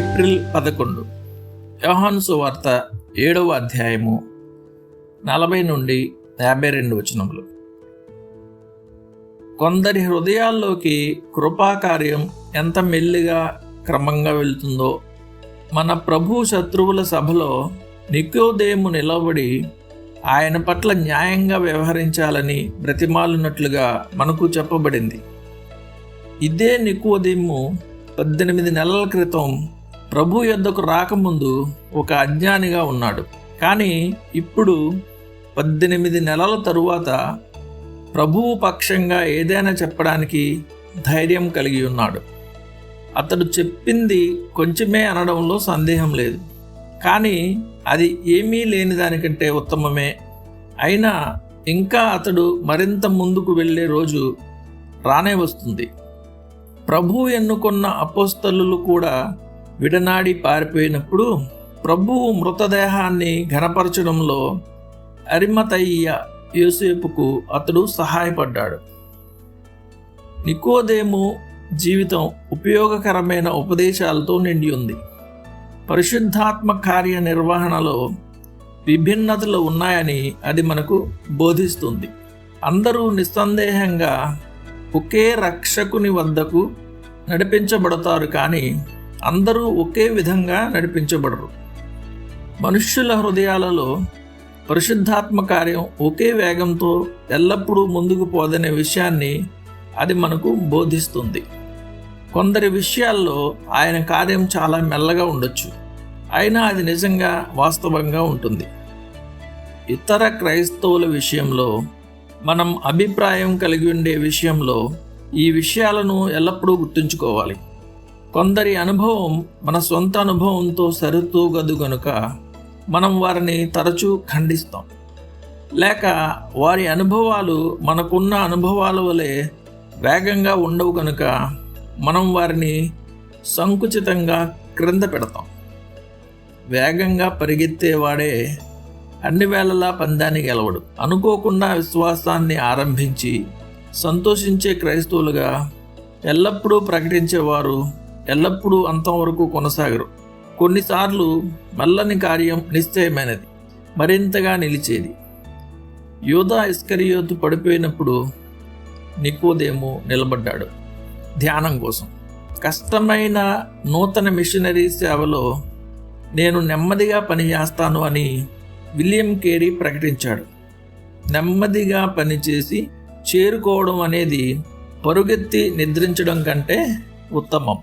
April పదకొండు. యోహాను సువార్త ఏడవ అధ్యాయము నలభై నుండి యాభై రెండు వచనములు. కొందరి హృదయాల్లోకి కృపాకార్యం ఎంత మెల్లిగా క్రమంగా వెళ్తుందో మన ప్రభు శత్రువుల సభలో నికోదేము నిలబడి ఆయన పట్ల న్యాయంగా వ్యవహరించాలని బ్రతిమాలినట్లుగా మనకు చెప్పబడింది. ఇదే నికోదేము పద్దెనిమిది నెలల క్రితం ప్రభు యొద్దకు రాకముందు ఒక అజ్ఞానిగా ఉన్నాడు. కానీ ఇప్పుడు పద్దెనిమిది నెలల తరువాత ప్రభువు పక్షంగా ఏదైనా చెప్పడానికి ధైర్యం కలిగి ఉన్నాడు. అతడు చెప్పింది కొంచెమే అనడంలో సందేహం లేదు. కానీ అది ఏమీ లేని దానికంటే ఉత్తమమే. అయినా ఇంకా అతడు మరింత ముందుకు వెళ్ళే రోజు రానే వస్తుంది. ప్రభు ఎన్నుకున్న అపోస్తలు కూడా విడనాడి పారిపోయినప్పుడు ప్రభువు మృతదేహాన్ని ఘనపరచడంలో అరిమతయ్య యోసేపుకు అతడు సహాయపడ్డాడు. నికోదేము జీవితం ఉపయోగకరమైన ఉపదేశాలతో నిండి ఉంది పరిశుద్ధాత్మ కార్య నిర్వహణలో విభిన్నతలు ఉన్నాయని అది మనకు బోధిస్తుంది. అందరూ నిస్సందేహంగా ఒకే రక్షకుని వద్దకు నడిపించబడతారు కానీ అందరూ ఒకే విధంగా నడిపించబడరు. మనుష్యుల హృదయాలలో పరిశుద్ధాత్మ కార్యం ఒకే వేగంతో ఎల్లప్పుడూ ముందుకు పోదనే విషయాన్ని అది మనకు బోధిస్తుంది. కొందరి విషయాల్లో ఆయన కార్యం చాలా మెల్లగా ఉండొచ్చు. అయినా అది నిజంగా వాస్తవంగా ఉంటుంది. ఇతర క్రైస్తవుల విషయంలో మనం అభిప్రాయం కలిగి ఉండే విషయంలో ఈ విషయాలను ఎల్లప్పుడూ గుర్తుంచుకోవాలి. కొందరి అనుభవం మన సొంత అనుభవంతో సరితూగదు గనుక మనం వారిని తరచూ ఖండిస్తాం. లేక వారి అనుభవాలు మనకున్న అనుభవాల వలె వేగంగా ఉండవు కనుక మనం వారిని సంకుచితంగా క్రింద పెడతాం. వేగంగా పరిగెత్తేవాడే అన్ని వేళలా పందాన్ని గెలవడు. అనుకోకుండా విశ్వాసాన్ని ఆరంభించి సంతోషించే క్రైస్తవులుగా ఎల్లప్పుడూ ప్రకటించేవారు ఎల్లప్పుడూ అంతం వరకు కొనసాగరు. కొన్నిసార్లు మల్లని కార్యం నిశ్చయమైనది మరింతగా నిలిచేది. యోధా ఇస్కరియోతు పడిపోయినప్పుడు నికోదేము నిలబడ్డాడు ధ్యానం కోసం. కష్టమైన నూతన మిషనరీ సేవలో నేను నెమ్మదిగా పనిచేస్తాను అని విలియం కేరీ ప్రకటించాడు. నెమ్మదిగా పనిచేసి చేరుకోవడం అనేది పరుగెత్తి నిద్రించడం కంటే ఉత్తమం.